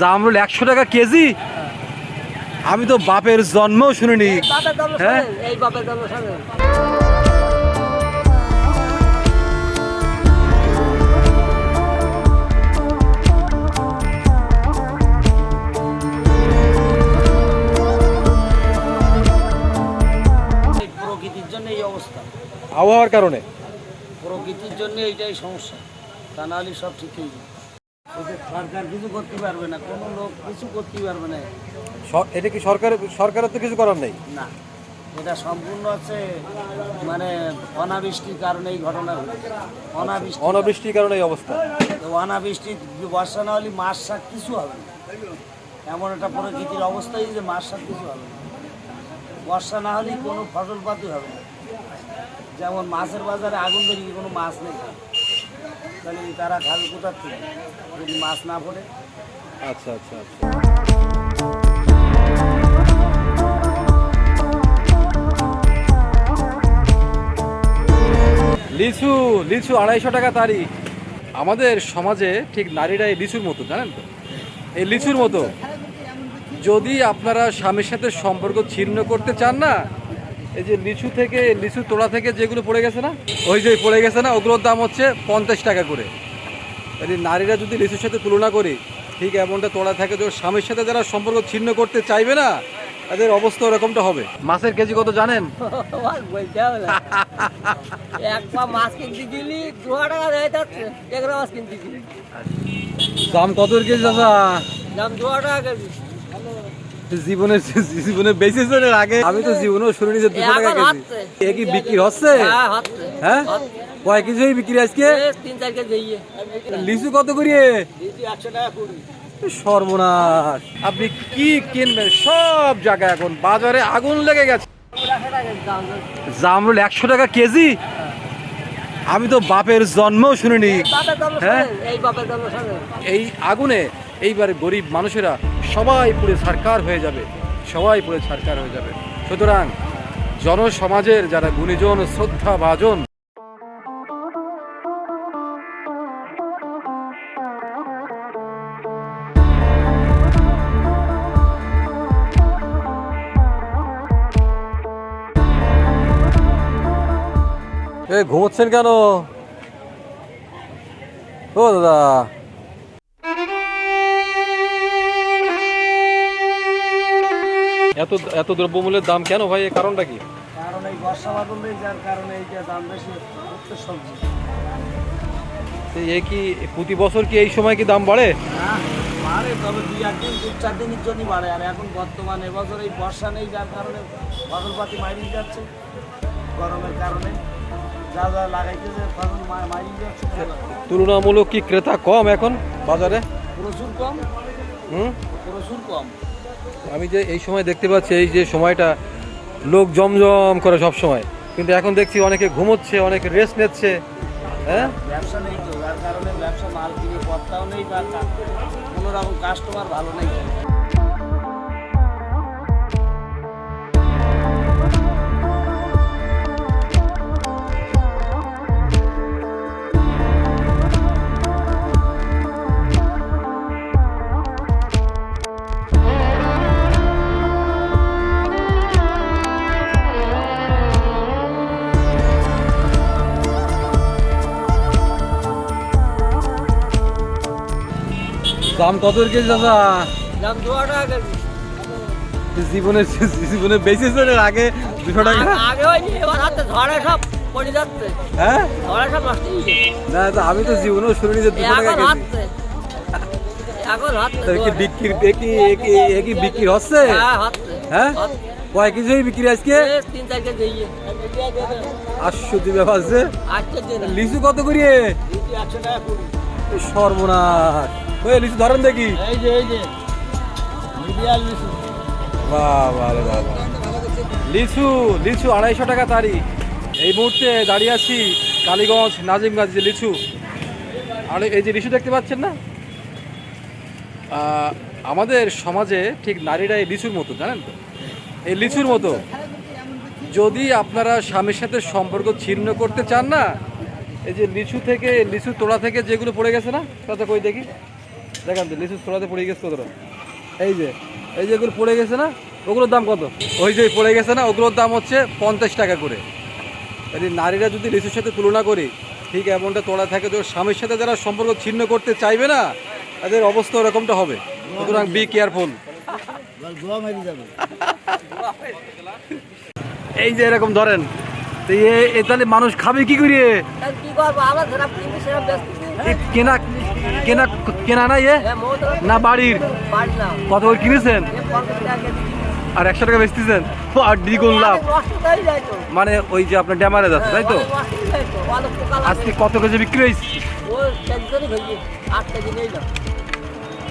জামরুল একশো টাকা কেজি। আমি তো বাপের জন্মও শুনিনি। হ্যাঁ? আবহাওয়ার কারণে? প্রকৃতির জন্য এইটাই সমস্যা। তা নাহলে সব ঠিক হয়ে ওদের সরকার কিছু করতে পারবে না কোনো লোক কিছু করতে পারবে না। এটা কি সরকার সরকারের তো কিছু করার নেই? না এটা সম্পূর্ণ হচ্ছে মানে অনাবৃষ্টির কারণে এই ঘটনা অনাবৃষ্টি অনাবৃষ্টির কারণে এই অবস্থা। তো অনাবৃষ্টি বর্ষা না হলে মাছ শাক কিছু হবে না। এমন একটা প্রকৃতির অবস্থাই যে মাছ শাক কিছু হবে না। বর্ষা না হলে কোনো ফসল পাতি হবে না। যেমন মাছের বাজারে আগুন ধরিয়ে কোনো মাছ নেই। তাহলে তারা খাবে কোথার থেকে যদি মাছ না পড়ে। আচ্ছা আচ্ছা আচ্ছা। লিচু লিচু আড়াইশো টাকা তারি আমাদের সমাজে ঠিক নারীরা এই লিচুর মতো, জানেন তো? এই লিচুর মতো। যদি আপনারা স্বামীর সাথে সম্পর্ক ছিন্ন করতে চান না এই যে লিচু থেকে লিচু তোড়া থেকে যেগুলো পড়ে গেছে না ওই যে পড়ে গেছে না ওগুলোর দাম হচ্ছে পঞ্চাশ টাকা করে। এই নারীরা যদি লিচুর সাথে তুলনা করি ঠিক এমনটা তোড়া থাকে তো স্বামীর সাথে যারা সম্পর্ক ছিন্ন করতে চাইবে না তাদের অবস্থা ওরকমটা হবে। মাছের কেজি কত জানেন? দাম কত কেজি দাদা? দাম দু টাকা কেজি। জীবনের জীবনে বেঁচেছেন আগে। আমি তো জীবনেও শুনিনি যে দুশো টাকা কেজি। এ কি বিক্রি হচ্ছে? হ্যাঁ হ্যাঁ? কয় কেজি বিক্রি আজকে? তিন চার কেজি লিচু কত করিয়ে সর্বনাশ। আপনি কি কিনবেন? সব জায়গায় এখন। বাজারে আগুন লেগে গেছে। জামরুল একশো টাকা কেজি? আমি তো বাপের জন্মও শুনিনি। হ্যাঁ? এই আগুনে এইবার গরিব মানুষেরা সবাই পুড়ে সরকার হয়ে যাবে, সবাই পুড়ে সরকার হয়ে যাবে। সুতরাং জনসমাজের যারা গুণীজন শ্রদ্ধা ভাজন এ ঘুমোচ্ছেন কেন? ও দাদা এত এত দ্রব্যমূল্যের দাম কেন ভাই? এর কারণটা কি? কারণ এই বর্ষা বাদল যার কারণে এইটা দাম বেশি উঠতে সবজি। তো এ কি প্রতি বছর কি এই সময় কি দাম বাড়ে? হ্যাঁ বাড়ে তবে দুই একদিন দু চার দিনের জন্যই বাড়ে। আর এখন বর্তমান এবছর এই বর্ষা নেই যার কারণে ফসলপাতি মারিয়ে যাচ্ছে। গরমের কারণে যা যা লাগাইতেছে ফসল মারিয়ে যাচ্ছে তুলনামূলক কি ক্রেতা কম এখন বাজারে? প্রচুর কম। হুম? প্রচুর কম। আমি যে এই সময় দেখতে পাচ্ছি, এই যে সময়টা, লোক জমজম করে সব সময় কিন্তু এখন দেখছি অনেকে ঘুমোচ্ছে, অনেকে রেস্ট নিচ্ছে। হ্যাঁ? ব্যবসা নেই তো কারণে ব্যবসা মাল কিনে নেই বা কোনো রকম কাস্টমার ভালো নেই। দাম কত কেজি দাদা? দাম দু টাকা কেজি। জীবনে জীবনে এর আগে দুশো টাকা? আগে- হয়নি এবার হাতে ঝড়ে সব পড়ে যাচ্ছে। হ্যাঁ? ঝড়ে সব নষ্ট না তো আমি তো জীবনেও শুনিনি যে দুশো টাকা কেজি। এখন কি বিক্রি এ কি এ কি এ কি বিক্রি হচ্ছে? হ্যাঁ হ্যাঁ? কয় কেজি বিক্রি আজকে? তিন চার কেজি আশ্চর্য ব্যাপার আছে লিচু কত করিয়ে? সর্বনাশ। ওই লিচু ধরেন দেখি। এই যে এই যে। মিডিয়াল লিচু। বাবা রে বাবা। লিচু লিচু আড়াইশো টাকা তারি। এই মুহূর্তে দাঁড়িয়ে আছি কালীগঞ্জ নাজিমগঞ্জ যে লিচু। আর এই যে লিচু দেখতে পাচ্ছেন না? আমাদের সমাজে ঠিক নারীরা এই লিচুর মতো জানেন তো? এই লিচুর মতো। যদি আপনারা স্বামীর সাথে সম্পর্ক ছিন্ন করতে চান না এই যে লিচু থেকে লিচু তোড়া থেকে যেগুলো পড়ে গেছে না? তাতে কই দেখি? দেখেন তো লিচু তোলাতে পড়ে গেছে কতটা? এই যে এই যে এগুলো পড়ে গেছে না ওগুলোর দাম কত? ওই যে পড়ে গেছে না ওগুলোর দাম হচ্ছে পঞ্চাশ টাকা করে। এই নারীরা যদি লিচুর সাথে তুলনা করি ঠিক এমনটা তোলা থাকে তো স্বামীর সাথে যারা সম্পর্ক ছিন্ন করতে চাইবে না তাদের অবস্থা ওরকমটা হবে। সুতরাং বি কেয়ারফুল এই যে এরকম ধরেন তো এ- তাহলে মানুষ খাবে কি করিয়ে তাহলে কি করব? আমরা সেরকম কিনবি সেরকম বেচতেছি এ কেনা কেনা কেনা না ইয়ে না বাড়ির। কত করে কিনেছেন? আর একশো টাকা বেচতেছেন? আর দ্বিগুণ লাভ। মানে ওই যে আপনার ড্যামারে যাচ্ছে তাই তো? আজকে কত কেজি বিক্রি হয়েছে?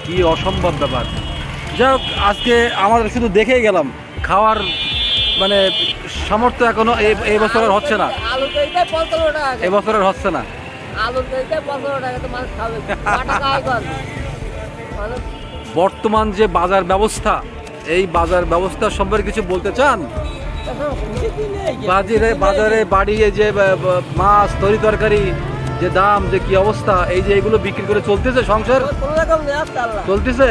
কি অসম্ভব ব্যাপার। যাই হোক আজকে আমাদের শুধু দেখেই গেলাম। খাওয়ার মানে সামর্থ্য এখনও এই এই বছর হচ্ছে না। এই বছরের হচ্ছে না। বর্তমান যে বাজার ব্যবস্থা এই বাজার ব্যবস্থা সম্পর্কে কিছু বলতে চান? বাজারে বাজারে বাড়িয়ে যে মাছ তরি তরকারি যে দাম যে কি অবস্থা এই যে এগুলো বিক্রি করে চলতেছে সংসার? চলতেছে?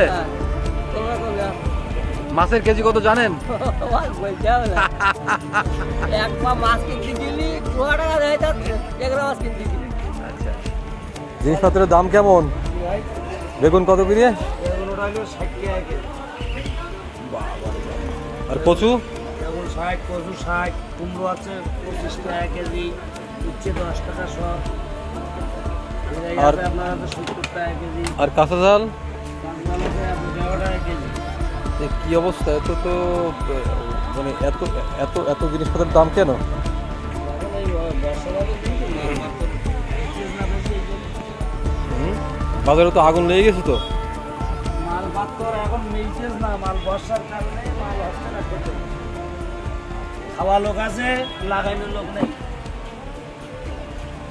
মাছের কেজি কত জানেন। এক পা মাছ কিনতে গেলি দু টাকা যাচ্ছে এগুলো মাছ কিনতে গেলি। জিনিসপত্রের দাম কেমন? বেগুন কত করে আর কচু? এখন ষাট কচু ষাট কুমড়ো আছে পঁচিশ টাকা কেজি উচ্ছে দশ টাকা শ আর- আপনার সত্তর টাকা কেজি। আর কাঁচা ঝাল? আছে টাকা কেজি। কি অবস্থা? এত তো মানে এত এত এত জিনিসপত্রের দাম কেন? বাজারে তো আগুন লেগে গেছে তো। মাল মাত্র এখন মিলছেস না মাল বর্ষার কারণে মাল হচ্ছে না খাওয়া লোক আছে লাগাইনোর লোক নেই।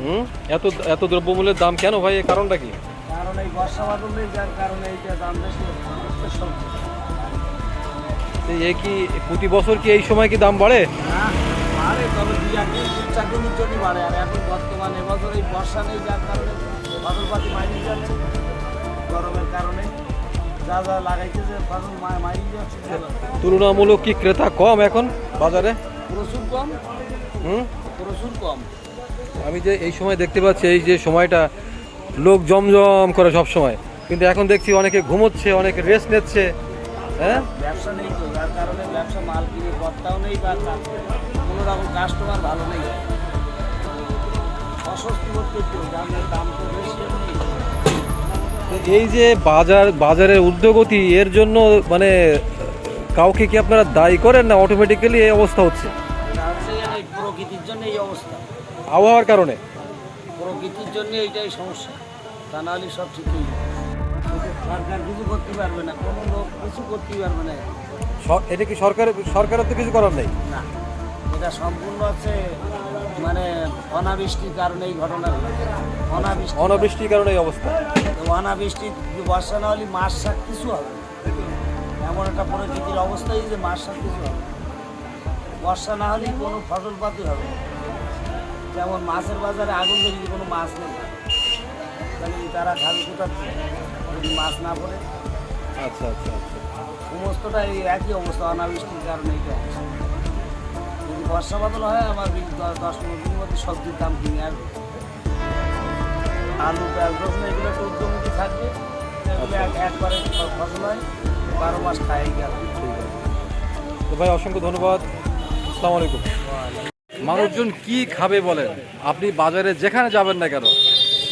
হুম? এত এত দ্রব্যমূল্যের দাম কেন ভাই? এর কারণটা কি? কারণ এই বর্ষা বাদল নেই যার কারণে এইটা দাম বেশি সবজি। এ কি প্রতি বছর কি এই সময় কি দাম বাড়ে? না তবে দুই এক দিন তিন চার দিনের জন্য বাড়ে। আর এখন বর্তমানে এবছর এই বর্ষা নেই যার কারণে ফসলপাতি মাইনে যাচ্ছে গরমের কারণে। যা যা লাগাইতেছে ফসল মাইনে যাচ্ছে তুলনামূলক কি ক্রেতা কম এখন বাজারে? প্রচুর কম। হুম? প্রচুর কম। আমি যে এই সময় দেখতে পাচ্ছি এই যে সময়টা লোক জমজম করে সব সময় কিন্তু এখন দেখছি অনেকে ঘুমোচ্ছে অনেকে রেস্ট নিচ্ছে। হ্যাঁ? ব্যবসা নেই তো। কারণে ব্যবসা মাল কিনে কর্তাও নেই বা কোনো রকম কাস্টমার ভালো নেই। অস্বস্তি করতে দামের দাম তো বেশি। এই যে বাজার বাজারের উদ্যোগতি এর জন্য মানে কাউকে কি আপনারা দায়ী করেন না অটোমেটিক্যালি এই অবস্থা হচ্ছে? হচ্ছে প্রকৃতির জন্য এই অবস্থা। আবহাওয়ার কারণে? প্রকৃতির জন্য এইটাই সমস্যা। তা নাহলে সব ঠিকই। সরকার কিছু করতে পারবে না কোনো লোক কিছু করতে পারবে না। এটা কি সরকার সরকারের তো কিছু করার নেই? না এটা সম্পূর্ণ হচ্ছে মানে অনাবৃষ্টির কারণে এই ঘটনা অনাবৃষ্টি অনাবৃষ্টির কারণে এই অবস্থা। অনাবৃষ্টি বর্ষা না হলে মাছ শাক কিছু হবে এমন একটা প্রকৃতির অবস্থাই যে মাছ শাক কিছু হবে বর্ষা না হলে কোনো ফসল পাতি হবে যেমন মাছের বাজারে আগুন ধরিয়ে কোনো মাছ নেই তাহলে তারা খাবে কোথা যদি মাছ না পড়ে? আচ্ছা আচ্ছা আচ্ছা। সমস্তটা এই একই অবস্থা অনাবৃষ্টির কারণে এইটা হচ্ছে। যদি বর্ষা বাদল হয় আমার দশ পনেরো দিনের মধ্যে সবজির দাম কিনে আসবে। আলু পেঁয়াজ রসুন এগুলো একটু উদ্যমুখী থাকবে। এগুলো একবারে ফসল হয় বারো মাস খাই গেল তো ভাই অসংখ্য ধন্যবাদ। আসসালামু আলাইকুম। মানুষজন কি খাবে বলেন? আপনি বাজারে যেখানে যাবেন না কেন?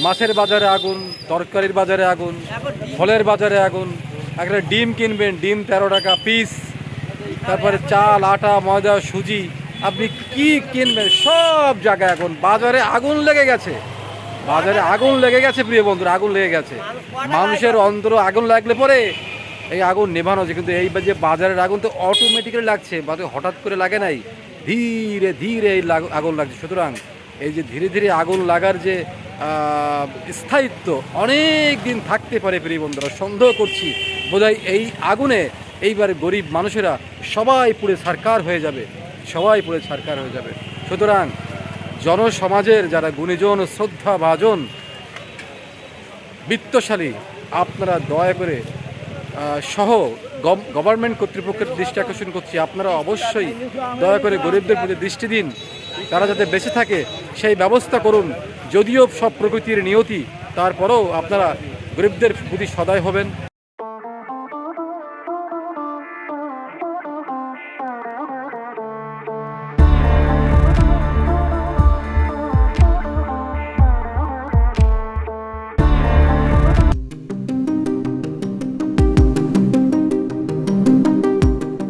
মাছের বাজারে আগুন তরকারির বাজারে আগুন ফলের বাজারে আগুন একটা ডিম কিনবেন, ডিম তেরো টাকা পিস তারপরে চাল, আটা, ময়দা, সুজি। আপনি কি কিনবেন? সব জায়গায় এখন বাজারে আগুন লেগে গেছে। বাজারে আগুন লেগে গেছে, প্রিয় বন্ধুরা, আগুন লেগে গেছে। মানুষের অন্তর আগুন লাগলে পরে এই আগুন নেভানো যায় কিন্তু এই যে বাজারের আগুন তো অটোমেটিক্যালি লাগছে বাজারে হঠাৎ করে লাগে নাই। ধীরে ধীরে এই আগুন লাগছে। সুতরাং এই যে ধীরে ধীরে আগুন লাগার যে স্থায়িত্ব অনেক দিন থাকতে পারে, প্রিয় বন্ধুরা। সন্দেহ করছি। বোধহয় এই আগুনে এইবার গরিব মানুষেরা সবাই পুড়ে সারকার হয়ে যাবে, সবাই পুড়ে সারকার হয়ে যাবে। সুতরাং জনসমাজের যারা গুণীজন শ্রদ্ধা ভাজন বিত্তশালী, আপনারা দয়া করে সহ গভর্নমেন্ট কর্তৃপক্ষের দৃষ্টি আকর্ষণ করছি। আপনারা অবশ্যই দয়া করে গরিবদের প্রতি দৃষ্টি দিন। তারা যাতে বেঁচে থাকে, সেই ব্যবস্থা করুন। যদিও সব প্রকৃতির নিয়তি, তারপরেও আপনারা গরিবদের প্রতি সদয় হবেন।